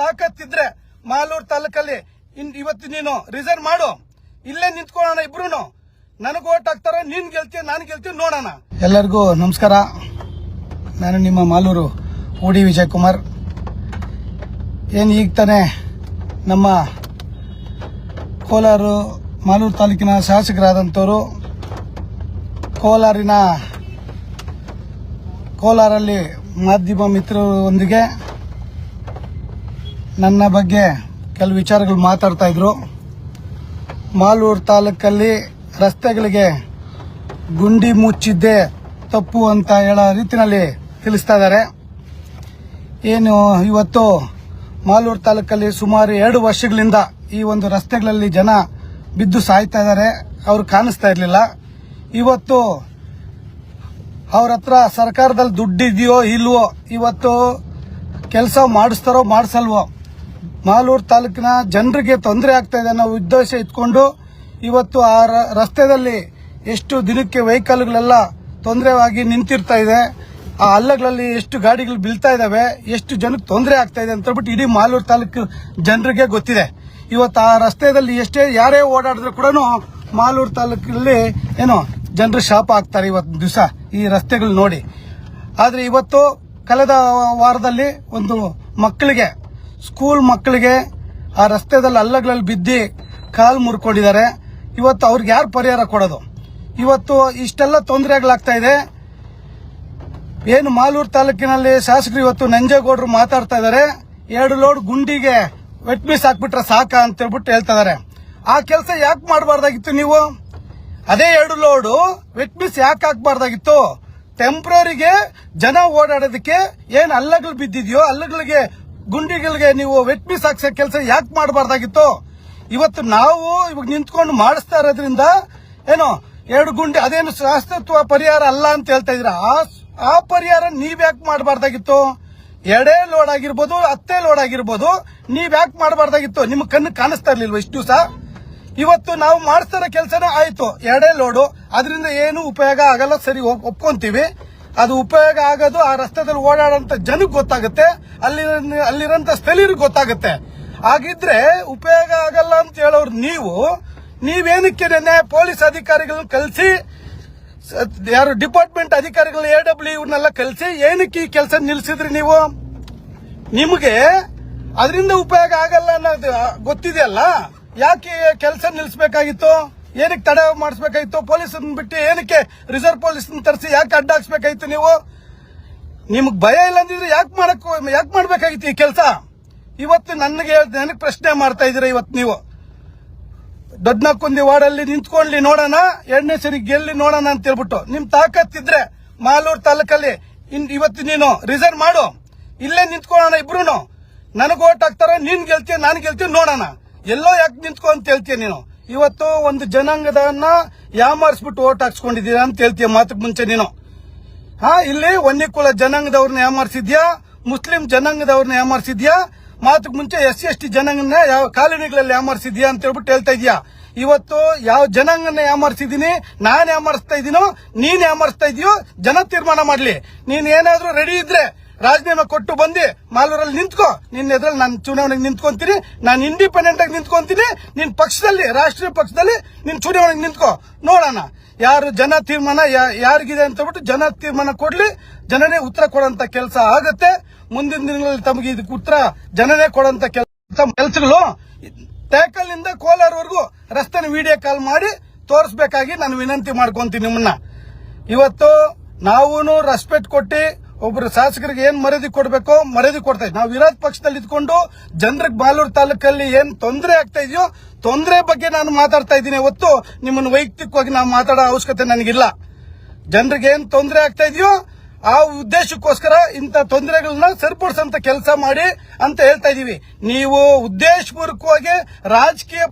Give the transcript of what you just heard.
ತಾಕತ್ತಿದ್ರೆ ಮಾಲೂರು ತಾಲೂಕಲ್ಲಿ ಇವತ್ತು ನೀನು ರಿಸರ್ವ್ ಮಾಡು. ಇಲ್ಲೇ ನಿಂತ್ಕೊಳ್ಳೋಣ ಇಬ್ರು ನನಗೆ ಓಟ್ ಹಾಕ್ತಾರ, ನೀನ್ ಗೆಲ್ತೀಯ, ನಾನು ಗೆಲ್ತೀವಿ ನೋಡೋಣ. ಎಲ್ಲರಿಗೂ ನಮಸ್ಕಾರ. ನಾನು ನಿಮ್ಮ ಮಾಲೂರು ಉಡಿ ವಿಜಯ್ ಕುಮಾರ್ ಏನು ಈಗ ತಾನೆ ನಮ್ಮ ಕೋಲಾರ ಮಾಲೂರು ತಾಲೂಕಿನ ಶಾಸಕರಾದಂಥವರು ಕೋಲಾರಿನ ಕೋಲಾರಲ್ಲಿ ಮಾಧ್ಯಮ ಮಿತ್ರರೊಂದಿಗೆ ನನ್ನ ಬಗ್ಗೆ ಕೆಲವು ವಿಚಾರಗಳು ಮಾತಾಡ್ತಾ ಇದ್ರು. ಮಾಲೂರು ತಾಲೂಕಲ್ಲಿ ರಸ್ತೆಗಳಿಗೆ ಗುಂಡಿ ಮುಚ್ಚಿದ್ದೆ ತಪ್ಪು ಅಂತ ಹೇಳೋ ರೀತಿಯಲ್ಲಿ ತಿಳಿಸ್ತಾ ಇದ್ದಾರೆ ಏನು ಇವತ್ತು ಮಾಲೂರು ತಾಲೂಕಲ್ಲಿ ಸುಮಾರು ಎರಡು ವರ್ಷಗಳಿಂದ ಈ ಒಂದು ರಸ್ತೆಗಳಲ್ಲಿ ಜನ ಬಿದ್ದು ಸಾಯ್ತಾ ಇದ್ದಾರೆ ಅವ್ರು ಕಾಣಿಸ್ತಾ ಇರಲಿಲ್ಲ. ಇವತ್ತು ಅವ್ರ ಹತ್ರ ಸರ್ಕಾರದಲ್ಲಿ ದುಡ್ಡಿದೆಯೋ ಇಲ್ವೋ ಇವತ್ತು ಕೆಲಸ ಮಾಡಿಸ್ತಾರೋ ಮಾಡಿಸಲ್ವೋ ಮಾಲೂರು ತಾಲೂಕಿನ ಜನರಿಗೆ ತೊಂದರೆ ಆಗ್ತಾ ಇದೆ ಅನ್ನೋ ಉದ್ದೇಶ ಇಟ್ಕೊಂಡು ಇವತ್ತು ಆ ರಸ್ತೆದಲ್ಲಿ ಎಷ್ಟು ದಿನಕ್ಕೆ ವೆಹಿಕಲ್ಗಳೆಲ್ಲ ತೊಂದರೆವಾಗಿ ನಿಂತಿರ್ತಾ ಇದೆ, ಆ ಹಲ್ಲಗಳಲ್ಲಿ ಎಷ್ಟು ಗಾಡಿಗಳು ಬೀಳ್ತಾ ಇದಾವೆ, ಎಷ್ಟು ಜನಕ್ಕೆ ತೊಂದರೆ ಆಗ್ತಾ ಇದೆ ಅಂತ ಹೇಳ್ಬಿಟ್ಟು ಇಡೀ ಮಾಲೂರು ತಾಲೂಕು ಜನರಿಗೆ ಗೊತ್ತಿದೆ. ಇವತ್ತು ಆ ರಸ್ತೆಯಲ್ಲಿ ಎಷ್ಟೇ ಯಾರೇ ಓಡಾಡಿದ್ರು ಕೂಡ ಮಾಲೂರು ತಾಲೂಕಲ್ಲಿ ಏನೋ ಜನರು ಶಾಪ ಆಗ್ತಾರೆ ಇವತ್ತು ದಿವಸ ಈ ರಸ್ತೆಗಳು ನೋಡಿ. ಆದ್ರೆ ಇವತ್ತು ಕಳೆದ ವಾರದಲ್ಲಿ ಒಂದು ಮಕ್ಕಳಿಗೆ ಸ್ಕೂಲ್ ಮಕ್ಕಳಿಗೆ ಆ ರಸ್ತೆದಲ್ಲಿ ಹಳ್ಳಗಳಲ್ಲಿ ಬಿದ್ದು ಕಾಲು ಮುರ್ಕೊಂಡಿದ್ದಾರೆ. ಇವತ್ತು ಅವ್ರಿಗೆ ಯಾರು ಪರಿಹಾರ ಕೊಡೋದು? ಇವತ್ತು ಇಷ್ಟೆಲ್ಲ ತೊಂದರೆಗಳಾಗ್ತಾ ಇದೆ. ಏನು ಮಾಲೂರು ತಾಲೂಕಿನಲ್ಲಿ ಶಾಸಕರು ಇವತ್ತು ನಂಜೇಗೌಡರು ಮಾತಾಡ್ತಾ ಇದ್ದಾರೆ. ಎರಡು ಲೋಡ್ ಗುಂಡಿಗೆ ವೆಟ್ ಮೀಸ್ ಹಾಕ್ಬಿಟ್ರೆ ಸಾಕ ಅಂತ ಹೇಳ್ಬಿಟ್ಟು ಹೇಳ್ತಾ ಇದಾರೆ ಆ ಕೆಲಸ ಯಾಕೆ ಮಾಡಬಾರ್ದಾಗಿತ್ತು ನೀವು? ಅದೇ ಎರಡು ಲೋಡು ವೆಟ್ ಮೀಸ್ ಯಾಕೆ ಹಾಕ್ಬಾರ್ದಾಗಿತ್ತು? ಟೆಂಪ್ರರಿಗೆ ಜನ ಓಡಾಡೋದಕ್ಕೆ ಏನು ಅಲ್ಲಗಳು ಬಿದ್ದಿದೆಯೋ ಹಳ್ಳಗಳಿಗೆ ಗುಂಡಿಗಳಿಗೆ ನೀವು ವೆಟ್ ಮೀಸ್ ಹಾಕ್ಸೋ ಕೆಲಸ ಯಾಕೆ ಮಾಡಬಾರ್ದಾಗಿತ್ತು? ಇವತ್ತು ನಾವು ಇವಾಗ ನಿಂತ್ಕೊಂಡು ಮಾಡಿಸ್ತಾ ಇರೋದ್ರಿಂದ ಏನೋ ಎರಡು ಗುಂಡಿ, ಅದೇನು ಶಾಸ್ತ್ರತ್ವ ಪರಿಹಾರ ಅಲ್ಲ ಅಂತ ಹೇಳ್ತಾ ಇದ್ರ ಆ ಪರಿಹಾರ ನೀವ್ ಯಾಕೆ ಮಾಡಬಾರ್ದಾಗಿತ್ತು? ಎಡೇ ಲೋಡ್ ಆಗಿರ್ಬೋದು ಅತ್ತೆ ಲೋಡ್ ಆಗಿರ್ಬೋದು, ನೀವ್ ಯಾಕೆ ಮಾಡಬಾರ್ದಾಗಿತ್ತು? ನಿಮ್ ಕಣ್ಣು ಕಾಣಿಸ್ತಾ ಇರ್ಲಿಲ್ವ ಇಷ್ಟು ಸಹ ಇವತ್ತು ನಾವು ಮಾಡಿಸ್ತಾರ ಕೆಲಸನ ಆಯ್ತು. ಎರಡೇ ಲೋಡು, ಅದರಿಂದ ಏನು ಉಪಯೋಗ ಆಗಲ್ಲ, ಸರಿ, ಒಪ್- ಒಪ್ಕೊಂತೀವಿ. ಅದು ಉಪಯೋಗ ಆಗೋದು ಆ ರಸ್ತೆದಲ್ಲಿ ಓಡಾಡಂತ ಜನಕ್ಕೆ ಗೊತ್ತಾಗುತ್ತೆ ಅಲ್ಲಿ ಅಲ್ಲಿರೋಂಥ ಸ್ಥಳೀಯರಿಗೆ ಗೊತ್ತಾಗುತ್ತೆ. ಹಾಗಿದ್ರೆ ಉಪಯೋಗ ಆಗಲ್ಲ ಅಂತ ಹೇಳೋರು ನೀವು, ನೀವೇನಕ್ಕೆ ನೆನ್ನೆ ಪೊಲೀಸ್ ಅಧಿಕಾರಿಗಳನ್ನ ಕಲಿಸಿ, ಯಾರು ಡಿಪಾರ್ಟ್ಮೆಂಟ್ ಅಧಿಕಾರಿಗಳು ಎ ಡಬ್ಲ್ಯೂ ಇವ್ರನ್ನೆಲ್ಲ ಕಲಿಸಿ ಏನಕ್ಕೆ ಈ ಕೆಲಸ ನಿಲ್ಸಿದ್ರಿ ನೀವು? ನಿಮಗೆ ಅದರಿಂದ ಉಪಯೋಗ ಆಗಲ್ಲ ಅನ್ನೋದು ಗೊತ್ತಿದೆಯಲ್ಲ ಯಾಕೆ ಕೆಲಸ ನಿಲ್ಲಿಸಬೇಕಾಗಿತ್ತು ಏನಕ್ಕೆ ತಡೆ ಮಾಡಿಸ್ಬೇಕಾಯ್ತು? ಪೊಲೀಸ್ ಬಿಟ್ಟು ಏನಕ್ಕೆ ರಿಸರ್ವ್ ಪೊಲೀಸ್ ತರಿಸಿ ಯಾಕೆ ಅಡ್ಡಾಕ್ಸ್ಬೇಕಾಯ್ತು ನೀವು? ನಿಮ್ಗೆ ಭಯ ಇಲ್ಲ ಅಂದಿದ್ರೆ ಯಾಕೆ ಮಾಡಕ್ ಯಾಕೆ ಮಾಡ್ಬೇಕಾಗಿತ್ತು ಈ ಕೆಲಸ? ಇವತ್ತು ನನಗೆ ನನಗೆ ಪ್ರಶ್ನೆ ಮಾಡ್ತಾ ಇದ್ದೀರಾ ಇವತ್ತು ನೀವು? ದೊಡ್ಡನಕ್ಕೊಂದಿ ವಾರ್ಡಲ್ಲಿ ನಿಂತ್ಕೊಂಡ್ಲಿ ನೋಡೋಣ ಎರಡನೇ ಸರಿ ಗೆಲ್ಲಿ ನೋಡೋಣ ಅಂತ ಹೇಳ್ಬಿಟ್ಟು. ನಿಮ್ ತಾಕತ್ತಿದ್ರೆ ಮಾಲೂರು ತಾಲೂಕಲ್ಲಿ ಇವತ್ತು ನೀನು ರಿಸರ್ವ್ ಮಾಡು. ಇಲ್ಲೇ ನಿಂತ್ಕೊಳ್ಳೋಣ ಇಬ್ರು ನನಗೆ ಓಟ್ ಹಾಕ್ತಾರ, ನೀನ್ ಗೆಲ್ತೀಯ, ನಾನು ಗೆಲ್ತೀನಿ ನೋಡೋಣ. ಎಲ್ಲೋ ಯಾಕೆ ನಿಂತ್ಕೊ ಅಂತ ಹೇಳ್ತೀಯ ನೀನು? ಇವತ್ತು ಒಂದು ಜನಾಂಗದನ್ನ ಯಾಮಾರಿಸ್ಬಿಟ್ಟು ಓಟ್ ಹಾಕ್ಸ್ಕೊಂಡಿದ್ದೀರಾ ಅಂತ ಹೇಳ್ತೀಯ ಮಾತಕ್ಕೆ ಮುಂಚೆ ನೀನು. ಹಾ, ಇಲ್ಲಿ ವನ್ಯಕುಲ ಜನಾಂಗದವ್ರನ್ನ ಯಾಮಾರಿಸಿದ್ಯಾ? ಮುಸ್ಲಿಂ ಜನಾಂಗದವ್ರನ್ನ ಯಾಮಾರಿಸಿದ್ಯಾ? ಮಾತಕ್ ಮುಂಚೆ ಎಸ್ ಸಿ ಎಸ್ ಟಿ ಜನಾಂಗನ ಯಾವ ಕಾಲೋನಿಗಳಲ್ಲಿ ಯಾಮಾರಿಸಿದ್ಯಾ ಅಂತ ಹೇಳ್ಬಿಟ್ಟು ಹೇಳ್ತಾ ಇದೀಯಾ? ಇವತ್ತು ಯಾವ ಜನಾಂಗನ ಯಾಮಾರಿಸಿದೀನಿ? ನಾನು ಯಾಮಾರಿಸ್ತಾ ಇದೀನೋ, ನೀನ್ ಯಾಮಾರಿಸ್ತಾ ಇದೀಯೋ, ಜನ ತೀರ್ಮಾನ ಮಾಡ್ಲಿ. ನೀನ್ ಏನಾದ್ರೂ ರೆಡಿ ಇದ್ರೆ ರಾಜೀನಾಮೆ ಕೊಟ್ಟು ಬಂದು, ಮಾಲೂರಲ್ಲಿ ನಿಂತ್ಕೋ. ನಿನ್ನ ಎದುರಲ್ಲಿ ನಾನು ಚುನಾವಣೆಗೆ ನಿಂತ್ಕೊಂತೀನಿ, ನಾನು ಇಂಡಿಪೆಂಡೆಂಟ್ ಆಗಿ ನಿಂತ್ಕೊಂತೀನಿ ನಿನ್ನ ಪಕ್ಷದಲ್ಲಿ, ರಾಷ್ಟ್ರೀಯ ಪಕ್ಷದಲ್ಲಿ ನಿನ್ನ ಚುನಾವಣೆಗೆ ನಿಂತ್ಕೋ. ನೋಡೋಣ. ಯಾರು ಜನ ತೀರ್ಮಾನ ಯಾರಿಗಿದೆ ಅಂತ ಬಿಟ್ಟು ಜನ ತೀರ್ಮಾನ ಕೊಡ್ಲಿ, ಜನನೇ ಉತ್ತರ ಕೊಡೋಂತ ಕೆಲಸ ಆಗತ್ತೆ. ಮುಂದಿನ ದಿನಗಳಲ್ಲಿ ತಮಗೆ ಇದಕ್ಕೆ ಉತ್ತರ ಜನನೇ ಕೊಡೋಂತ ಕೆಲಸಗಳು. ಟ್ಯಾಕಲ್ನಿಂದ ಕೋಲಾರವರೆಗೂ ರಸ್ತೆನ ವಿಡಿಯೋ ಕಾಲ್ ಮಾಡಿ ತೋರಿಸ್ಬೇಕಾಗಿ ನಾನು ವಿನಂತಿ ಮಾಡ್ಕೊಂತೀನಿ ನಿಮ್ಮನ್ನ. ಇವತ್ತು ನಾವು ರೆಸ್ಪೆಕ್ಟ್ ಕೊಟ್ಟು ಒಬ್ರು ಶಾಸಕರಿಗೆ ಏನ್ ಮರ್ಯಾದೆ ಕೊಡಬೇಕು ಮರ್ಯಾದೆ ಕೊಡ್ತಾ ಇದ್ದೀವಿ ನಾವು ವಿರೋಧ ಪಕ್ಷದಲ್ಲಿ ಇದ್ಕೊಂಡು ಜನರಿಗೆ ಬಾಲೂರು ತಾಲೂಕಲ್ಲಿ ಏನ್ ತೊಂದರೆ ಆಗ್ತಾ ಇದೆಯೋ, ತೊಂದರೆ ಬಗ್ಗೆ ನಾನು ಮಾತಾಡ್ತಾ ಇದ್ದೀನಿ. ಹೊತ್ತು ನಿಮ್ಮನ್ನು ವೈಯಕ್ತಿಕವಾಗಿ ನಾವು ಮಾತಾಡೋ ಅವಶ್ಯಕತೆ ನನಗಿಲ್ಲ. ಜನರಿಗೆ ಏನ್ ತೊಂದರೆ ಆಗ್ತಾ ಇದೆಯೋ, ಆ ಉದ್ದೇಶಕ್ಕೋಸ್ಕರ ಇಂಥ ತೊಂದರೆಗಳನ್ನ ಸರಿಪಡಿಸಂತ ಕೆಲಸ ಮಾಡಿ ಅಂತ ಹೇಳ್ತಾ ಇದೀವಿ. ನೀವು ಉದ್ದೇಶಪೂರ್ವಕವಾಗಿ ರಾಜಕೀಯ